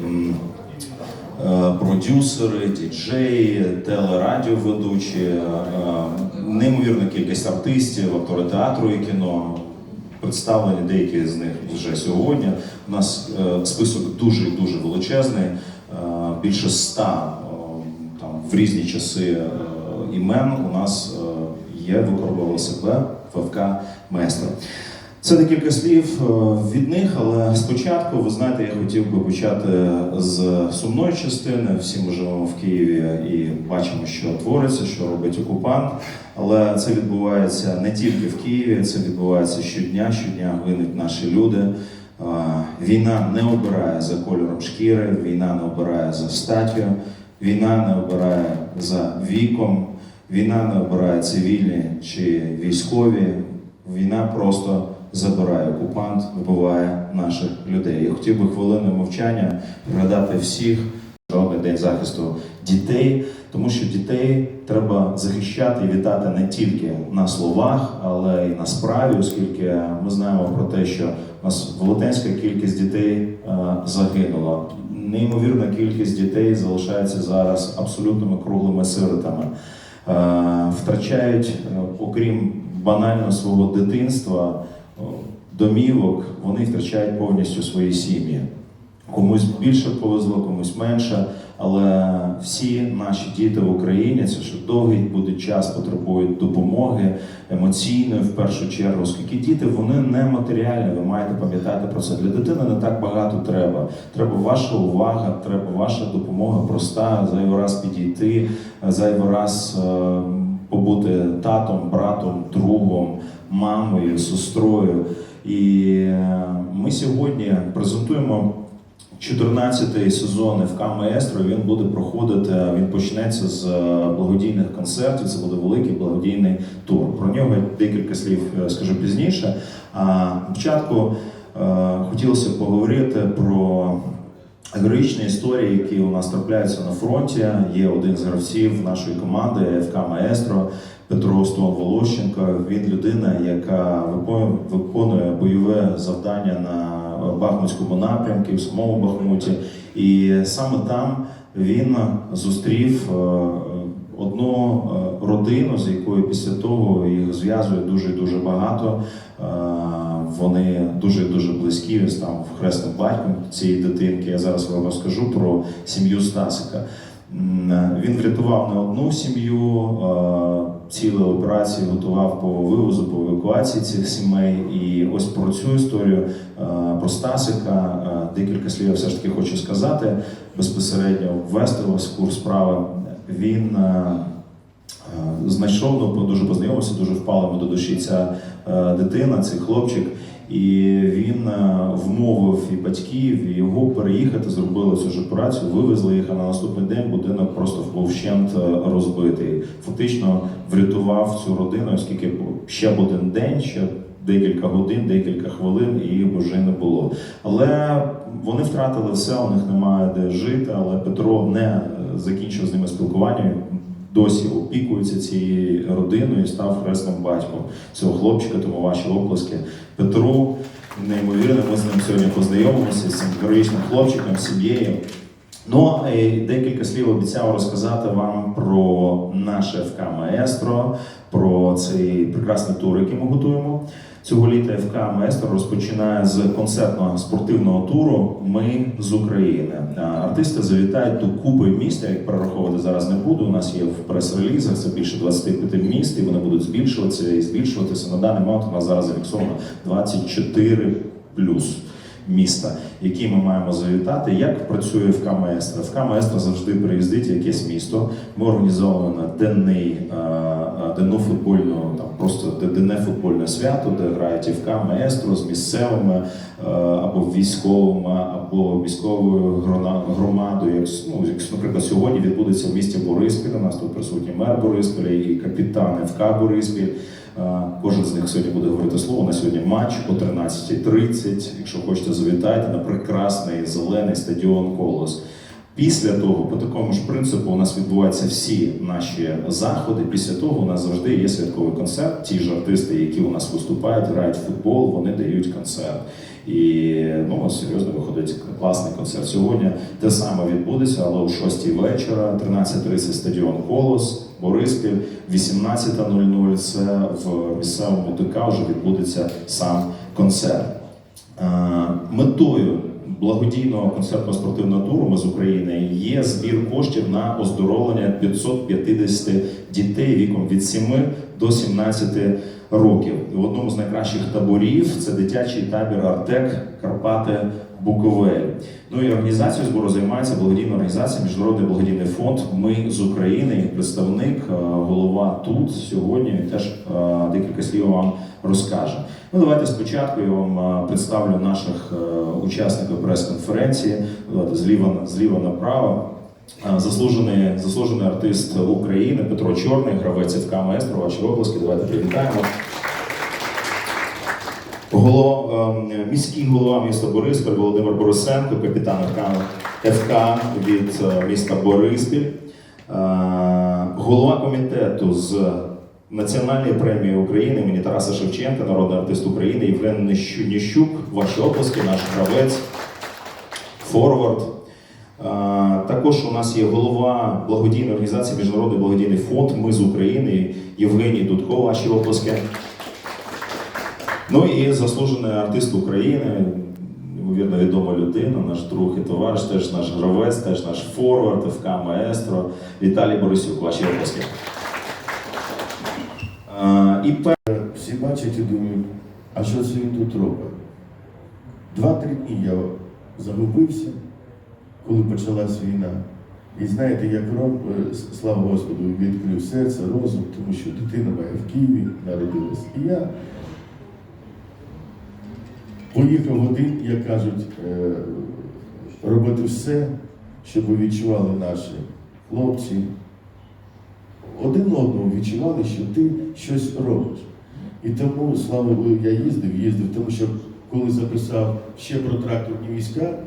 е, продюсери, діджеї, телерадіоведучі, е, неймовірна кількість артистів, актори театру і кіно. Представлені деякі з них вже сьогодні. У нас е, список дуже дуже величезний, більше ста там в різні часи імен у нас є викорбували себе ФФК Маестро. Це декілька слів е, від них, але спочатку, ви знаєте, я хотів би почати з сумної частини. Всі ми живемо в Києві і бачимо, що твориться, що робить окупант. Але це відбувається не тільки в Києві, це відбувається щодня. Щодня гинуть наші люди. Е, Війна не обирає за кольором шкіри, війна не обирає за статтю, війна не обирає за віком, війна не обирає цивільні чи військові. Війна просто забирає окупант, вбиває наших людей. Я хотів би хвилиною мовчання пригадати всіх Міжнародний день захисту дітей, тому що дітей треба захищати і вітати не тільки на словах, але й на справі, оскільки ми знаємо про те, що у нас велетенська кількість дітей е, загинула. Неймовірна кількість дітей залишається зараз абсолютними круглими сиротами. Е, Втрачають, е, окрім банально свого дитинства, домівок, вони втрачають повністю свої сім'ї. Комусь більше повезло, комусь менше. Але всі наші діти в Україні це ще довгий буде час, потребують допомоги емоційної в першу чергу, оскільки діти вони не матеріальні. Ви маєте пам'ятати про це. Для дитини не так багато треба. Треба ваша увага, треба ваша допомога проста. Зайвий раз підійти, зайвий раз е, побути татом, братом, другом, мамою, сестрою. І е, ми сьогодні презентуємо 14-й сезон ФК Маестро. Він буде проходити. Він почнеться з е, благодійних концертів. Це буде великий благодійний тур. Про нього декілька слів е, скажу пізніше. А спочатку хотілося поговорити про героїчні історії, які у нас трапляються на фронті. Є один з гравців нашої команди ФК Маестро. Петро Стон Волощенко. Він людина, яка виконує- бойове завдання на Бахмутському напрямку, в самому Бахмуті. І саме там він зустрів е, одну е, родину, з якою після того їх зв'язує дуже дуже багато. Вони дуже дуже близькі. Став хресним батьком цієї дитинки. Я зараз вам розкажу про сім'ю Стасика. Він врятував не одну сім'ю, цілу операцію готував по вивозу, по евакуації цих сімей. І ось про цю історію, е, про Стасика, е, декілька слів я все ж таки хочу сказати. Безпосередньо ввести вас в курс справи. Він е, знайшов, ну, дуже познайомився, дуже впала йому до душі ця е, дитина, цей хлопчик. І він е, вмовив і батьків, і його переїхати, зробили цю ж операцію, вивезли їх, а на наступний день будинок просто був вщент е, розбитий. Фактично врятував цю родину, оскільки ще б один день, ще декілька годин, декілька хвилин, і вже не було. Але вони втратили все, у них немає де жити. Але Петро не е, закінчив з ними спілкування. Досі опікується цією родиною і став хресним батьком цього хлопчика, тому ваші оплески Петру. Неймовірно, ми з ним сьогодні познайомимося з цим героїчним хлопчиком, сім'єю. Ну і декілька слів обіцяв розказати вам про наше ФК Маестро, про цей прекрасний тур, який ми готуємо. Цього літа ФК Маестро розпочинає з концертного спортивного туру Ми з України. Артисти завітають до купи міст, я їх перераховувати зараз не буду. У нас є в прес-релізах це більше 25 міст, і вони будуть збільшуватися і збільшуватися. На даний момент у нас зараз зафіксовано 24 плюс міста, які ми маємо завітати. Як працює ФК Маестро? ФК Маестро завжди приїздить якесь місто. Ми організовуємо денний, е, е, денну футбольну, денне футбольне свято, де грають ФК Маестро з місцевими е, або військовими, або військовою громадою. Як, ну, як, наприклад, сьогодні відбудеться в місті Бориспіль. У нас тут присутній мер Борисполя і капітан ФК Бориспіль. Е, Кожен з них сьогодні буде говорити слово. На сьогодні матч о 13.30. Якщо хочете, завітайте на прекрасний зелений стадіон Колос. Після того, по такому ж принципу, у нас відбуваються всі наші заходи. Після того у нас завжди є святковий концерт. Ті ж артисти, які у нас виступають, грають в футбол, вони дають концерт. І ну серйозно виходить класний концерт. Сьогодні те саме відбудеться, але о 6 вечора, 13.30 стадіон Колос, Бориспіль, 18.00 це в місцевому ДК вже відбудеться сам концерт. Е, Метою благодійного концертно-спортивного туру ми з України є збір коштів на оздоровлення 550 дітей віком від 7 до 17 років. В одному з найкращих таборів це дитячий табір Артек Карпати Буковель. Ну і організацією збору займається благодійна організація Міжнародний благодійний фонд. Ми з України, представник, голова тут сьогодні він теж декілька вам розкаже. Ну, давайте спочатку я вам представлю наших е, учасників прес-конференції. Зліва, зліва направо. Заслужений, заслужений артист України Петро Чорний, гравець ФК Маестро. Ваші обласки. Давайте привітаємо. Голова, е, міський голова міста Бориспіль Володимир Борисенко, капітан ФК від е, міста Бориспіль, Е, голова комітету з Національної премії України імені Тараса Шевченка, народний артист України Євген Ніщу- Ніщук. Ваші оплески, наш гравець, форвард. Також у нас є голова благодійної організації Міжнародний благодійний фонд Ми з України Євгеній Дудко. Ваші оплески. Ну і заслужений артист України, ймовірно, відома людина, наш друг і товариш, теж наш гравець, теж наш форвард, ФК Маестро Віталій Борисюк. Ваші оплески. Е, І. Всі бачать і думають, а що це він тут робить? Два-три дні я загубився, коли почалась війна. І знаєте, як роб, е, слава Господу, відкрив серце, розум, тому що дитина моя в Києві народилась. І я поїхав один, як кажуть, е, робити все, щоб відчували наші хлопці, один одного відчували, що ти щось робиш. І тому, слава Богу, я їздив, їздив, тому що коли записав ще про тракторні війська,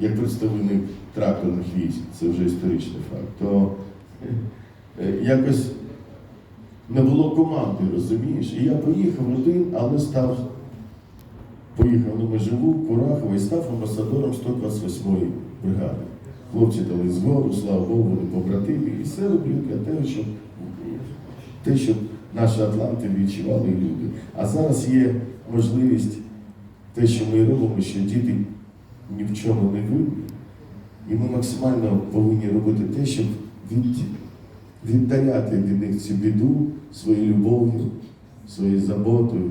як представник тракторних військ, це вже історичний факт, то е, якось не було команди, розумієш? І я поїхав один, але став, поїхав на Меживу, в Курахово і став амбасадором 128-ї бригади. Хлопці дали згоду, слава Богу, вони побратимі. І все роблю для того, щоб те, щоб наші Атланти відчували люди. А зараз є можливість те, що ми робимо, що діти ні в чому не винні. І ми максимально повинні робити те, щоб від, віддаляти від них цю біду своєю любов'ю, своєю заботою.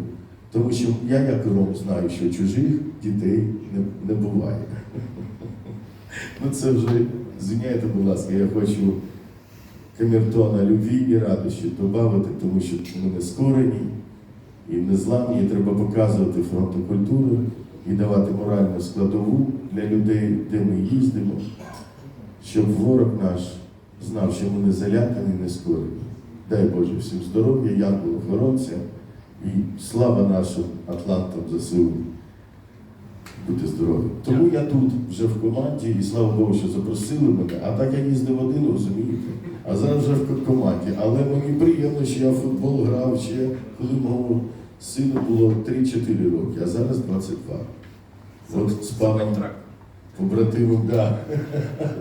Тому що я, як ром, знаю, що чужих дітей не, не буває. Ну це вже, звиняйте, будь ласка, я хочу камертона любві і радощі додати, тому що ми не скорені і не зламні, і треба показувати фронту культури і давати моральну складову для людей, де ми їздимо, щоб ворог наш знав, що ми не залякані, не скорені. Дай Боже всім здоров'я, янголу охоронця і слава нашим Атлантам ЗСУ. Будьте здорові. Тому я тут вже в команді, і слава Богу, що запросили мене. А так я їздив один, розумієте. А зараз вже в команді. Але мені приємно, що я в футбол грав ще, коли мого сину було 3-4 роки, а зараз 22. От з паном побратимом, да.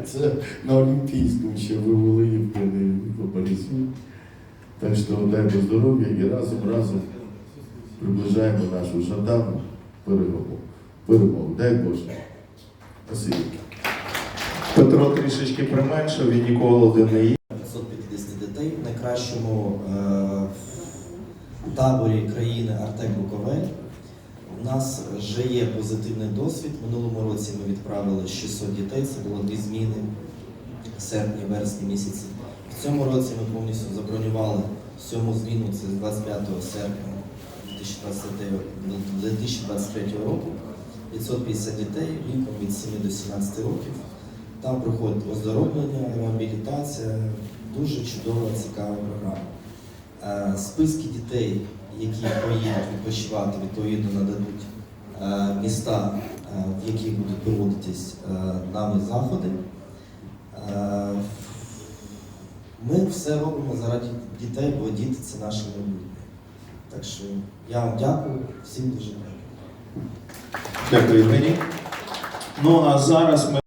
Це на Олімпійському ще вивели Євгенію по Борису. Так що дай Бог здоров'я і разом разом приближаємо нашу жадану перемогу. Перемогу. Дай Боже. Спасибо. Петро трішечки применшив, він ніколи один не є. 550 дітей в найкращому е, таборі країни Артек Буковель. У нас вже є позитивний досвід. Минулому році ми відправили 600 дітей, це було дві зміни серпні, вересні місяці. В цьому році ми повністю забронювали сьому зміну, це з 25 серпня 2023 2023 року. 550 дітей віком від 7 до 17 років. Там проходить оздоровлення, реабілітація, дуже чудова, цікава програма. Е, Списки дітей, які поїдуть відпочивати, відповідно нададуть е, міста, е, в яких будуть проводитись нами заходи. Ми все робимо заради дітей, бо діти це наше майбутнє. Так що я вам дякую, всім дуже дякую. Дякую, Євгеній. Ну а зараз ми.